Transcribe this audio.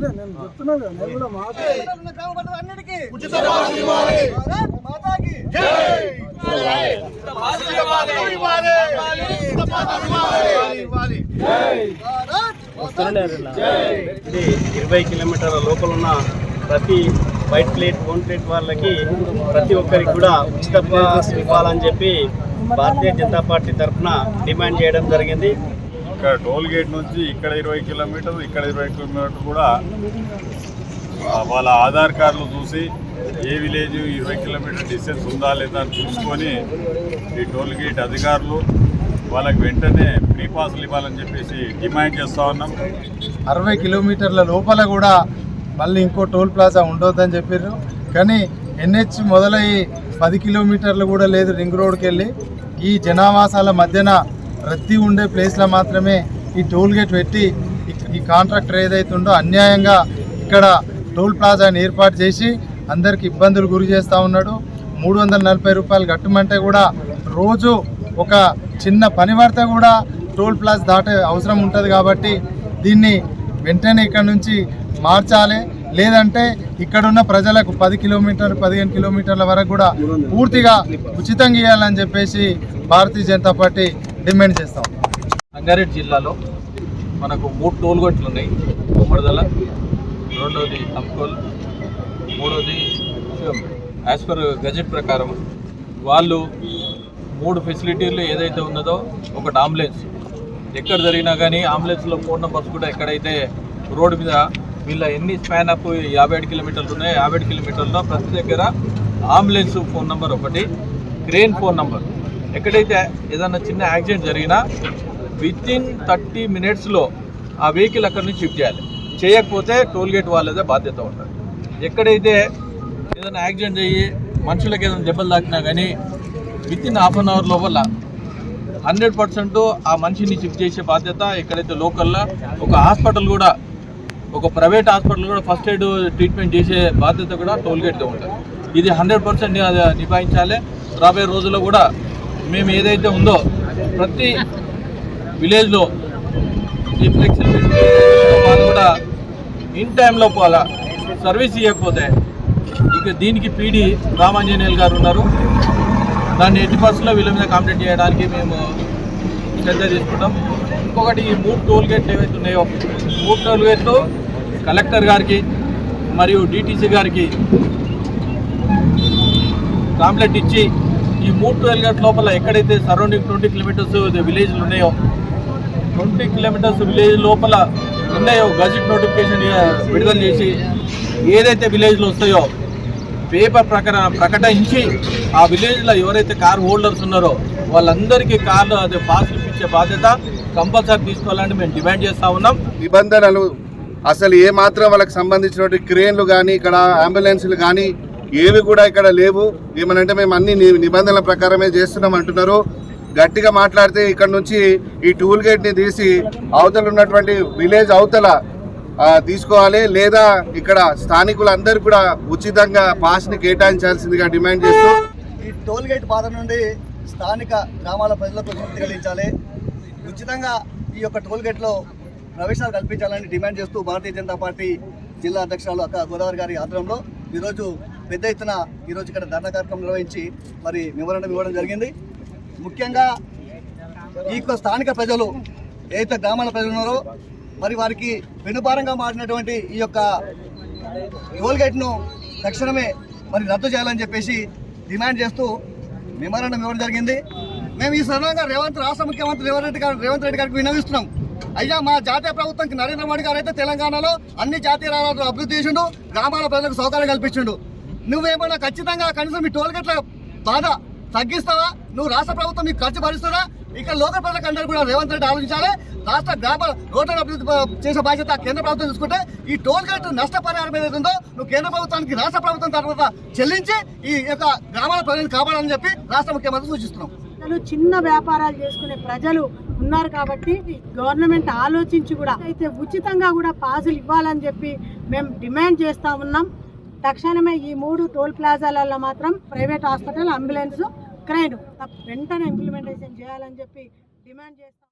అదే నేను చెప్తున్నా నేను కూడా ఇరవై కిలోమీటర్ల లోపల ఉన్న ప్రతి వైట్ ప్లేట్ ఓన్ ప్లేట్ వాళ్ళకి ప్రతి ఒక్కరికి కూడా ఉచిత పాస్ ఇవ్వాలని చెప్పి భారతీయ జనతా పార్టీ తరఫున డిమాండ్ చేయడం జరిగింది. ఇక్కడ టోల్ గేట్ నుంచి ఇక్కడ ఇరవై కిలోమీటర్లు ఇక్కడ ఇరవై కిలోమీటర్లు కూడా వాళ్ళ ఆధార్ కార్డులు చూసి ఏ విలేజ్ ఇరవై కిలోమీటర్ డిస్టెన్స్ ఉందా లేదా అని చూసుకొని ఈ టోల్ గేట్ అధికారులు వాళ్ళకి వెంటనే ఫ్రీ ఇవ్వాలని చెప్పేసి డిమాండ్ చేస్తూ ఉన్నాం. అరవై కిలోమీటర్ల లోపల కూడా మళ్ళీ ఇంకో టోల్ ప్లాజా ఉండొద్దని చెప్పారు కానీ ఎన్హెచ్ మొదలయ్యి పది కిలోమీటర్లు కూడా లేదు రింగ్ రోడ్కి వెళ్ళి. ఈ జనావాసాల మధ్యన రద్దీ ఉండే ప్లేస్లో మాత్రమే ఈ టోల్ గేట్ పెట్టి ఈ- కాంట్రాక్టర్ ఏదైతే ఉందో అన్యాయంగా ఇక్కడ టోల్ ప్లాజాని ఏర్పాటు చేసి అందరికి ఇబ్బందులు గురి చేస్తూ ఉన్నాడు. మూడు వందల నలభై రూపాయలు కట్టమంటే కూడా రోజు ఒక చిన్న పని పడితే కూడా టోల్ ప్లాజా దాటే అవసరం ఉంటుంది కాబట్టి దీన్ని వెంటనే ఇక్కడ నుంచి మార్చాలి. లేదంటే ఇక్కడున్న ప్రజలకు పది కిలోమీటర్ పదిహేను కిలోమీటర్ల వరకు కూడా పూర్తిగా ఉచితంగా ఇవ్వాలని చెప్పేసి భారతీయ జనతా పార్టీ డిమాండ్ చేస్తాం. రంగారెడ్డి జిల్లాలో మనకు మూడు టోల్ గేట్లు ఉన్నాయి కుమ్మడిదల రెండోది తమ్కోల్ మూడోది యాజ్ పర్ గజెట్ ప్రకారం వాళ్ళు మూడు ఫెసిలిటీలు ఏదైతే ఉన్నదో ఒకటి అంబులెన్స్. ఎక్కడ జరిగినా కానీ అంబులెన్స్లో ఫోన్ నెంబర్స్ కూడా ఎక్కడైతే రోడ్డు మీద వీళ్ళ ఎన్ని స్పాన్ అప్ యాభై ఏడు కిలోమీటర్లు ఉన్నాయో యాభై ఏడు కిలోమీటర్లో ప్రతి దగ్గర అంబులెన్స్ ఫోన్ నెంబర్ ఒకటి క్రేన్ ఫోన్ నెంబర్. ఎక్కడైతే ఏదైనా చిన్న యాక్సిడెంట్ జరిగినా విత్ ఇన్ థర్టీ మినిట్స్లో ఆ వెహికల్ అక్కడి నుంచి షిఫ్ట్ చేయాలి. చేయకపోతే టోల్గేట్ వాళ్ళదే బాధ్యత ఉంటుంది ఎక్కడైతే ఏదైనా యాక్సిడెంట్ అయ్యి మనుషులకు ఏదైనా దెబ్బలు తాకినా కానీ with in half an hour లోపల హండ్రెడ్ పర్సెంట్ ఆ మనిషిని షిఫ్ట్ చేసే బాధ్యత ఎక్కడైతే లోకల్లో ఒక హాస్పిటల్ కూడా ఒక ప్రైవేట్ హాస్పిటల్ కూడా ఫస్ట్ ఎయిడ్ ట్రీట్మెంట్ చేసే బాధ్యత కూడా టోల్గేట్గా ఉంటుంది. ఇది హండ్రెడ్ పర్సెంట్ నిభాయించాలి. రాబోయే రోజుల్లో కూడా మేము ఏదైతే ఉందో ప్రతి విలేజ్లో ఈ ఫ్లెక్సిబిలిటీ వాళ్ళు కూడా ఇన్ టైంలో పోలా సర్వీస్ ఇవ్వకపోతే ఇక దీనికి పీడి రామాంజనేయులు గారు ఉన్నారు. దాన్ని ఎట్టి బస్సులో వీళ్ళ మీద కంప్లైంట్ చేయడానికి మేము శ్రద్ధ తీసుకుంటాం. ఇంకొకటి ఈ మూడు టోల్ గేట్లు ఏవైతే ఉన్నాయో మూడు టోల్ గేట్లు కలెక్టర్ గారికి మరియు డిటీసీ గారికి కాంప్లెట్ ఇచ్చి ఈ మూడు టోల్ గేట్ లోపల ఎక్కడైతే సరౌండింగ్ ట్వంటీ కిలోమీటర్స్ విలేజ్లు ఉన్నాయో ట్వంటీ కిలోమీటర్స్ విలేజ్ లోపల ఉన్నాయో గజెట్ నోటిఫికేషన్ విడుదల చేసి ఏదైతే విలేజ్లు వస్తాయో పేపర్ ప్రకారం ప్రకటించి ఆ విలేజ్లో ఎవరైతే కార్ హోల్డర్స్ ఉన్నారో వాళ్ళందరికీ కార్లు అదే పాసులు ఇప్పించే బాధ్యత కంపల్సరీ తీసుకోవాలని మేము డిమాండ్ చేస్తూ ఉన్నాం. నిబంధనలు అసలు ఏ మాత్రం వాళ్ళకి సంబంధించినటువంటి క్రేన్లు కానీ ఇక్కడ అంబులెన్స్లు కానీ ఏవి కూడా ఇక్కడ లేవు. ఏమనంటే మేము అన్ని నిబంధనల ప్రకారమే చేస్తున్నాం అంటున్నారు. గట్టిగా మాట్లాడితే ఇక్కడ నుంచి ఈ టూల్ గేట్ని తీసి అవతల ఉన్నటువంటి విలేజ్ అవతల తీసుకోవాలి. లేదా ఇక్కడ స్థానికులందరూ కూడా ఉచితంగా పాస్ని కేటాయించాల్సిందిగా డిమాండ్ చేస్తూ ఈ టోల్ గేట్ బాధ నుండి స్థానిక గ్రామాల ప్రజలకు విముక్తి కలిగించాలి. ఉచితంగా ఈ యొక్క టోల్ గేట్లో ప్రవేశాలు కల్పించాలని డిమాండ్ చేస్తూ భారతీయ జనతా పార్టీ జిల్లా అధ్యక్షురాలు అక్క గోదావరి గారి ఆధ్వర్యంలో ఈరోజు పెద్ద ఎత్తున ఈరోజు ఇక్కడ ధర్నా కార్యక్రమం నిర్వహించి మరి వివరణ ఇవ్వడం జరిగింది. ముఖ్యంగా ఈ యొక్క స్థానిక ప్రజలు ఏదైతే గ్రామాల ప్రజలు ఉన్నారో మరి వారికి వెనుభారంగా మారినటువంటి ఈ యొక్క టోల్గేట్ను తక్షణమే మరి రద్దు చేయాలని చెప్పేసి డిమాండ్ చేస్తూ మెమరాండం ఇవ్వడం జరిగింది. మేము ఈ సందర్భంగా రేవంత్ రాష్ట్ర ముఖ్యమంత్రి రేవంత్ రెడ్డి గారు రేవంత్ రెడ్డి గారికి విన్నవిస్తున్నాం. అయ్యా మా జాతీయ ప్రభుత్వంకి నరేంద్ర మోడీ గారు అయితే తెలంగాణలో అన్ని జాతీయ రాష్ట్రాలు అభివృద్ధి చేసిండు గ్రామాల ప్రజలకు సౌకర్యం కల్పించిండు. నువ్వేమైనా ఖచ్చితంగా కనీసం మీ టోల్ గేట్ల బాధ తగ్గిస్తావా? నువ్వు రాష్ట్ర ప్రభుత్వం మీకు ఖర్చు భరిస్తుందా? ఇక్కడ లోకల్ ప్రజలకు అందరూ కూడా రేవంత్ రెడ్డి ఆలోచించాలి. రాష్ట్ర గ్రామ రోడ్ల అభివృద్ధి చేసే బాధ్యత కేంద్ర ప్రభుత్వం తీసుకుంటే ఈ టోల్ గేట్ నష్టపరిహారం ఏదైతే ఉందో నువ్వు కేంద్ర ప్రభుత్వానికి రాష్ట్ర ప్రభుత్వం తర్వాత చెల్లించి ఈ యొక్క గ్రామాల ప్రజలను కాపాడాలని చెప్పి రాష్ట్ర ముఖ్యమంత్రి సూచిస్తున్నాం. చిన్న వ్యాపారాలు చేసుకునే ప్రజలు ఉన్నారు కాబట్టి గవర్నమెంట్ ఆలోచించి కూడా అయితే ఉచితంగా కూడా పాసులు ఇవ్వాలని చెప్పి మేము డిమాండ్ చేస్తా ఉన్నాం. తక్షణమే ఈ మూడు టోల్ ప్లాజాలలో మాత్రం ప్రైవేట్ హాస్పిటల్ అంబులెన్స్ క్రైన్ వెంటనే ఇంప్లిమెంటేషన్ చేయాలని చెప్పి డిమాండ్ చేస్తాం.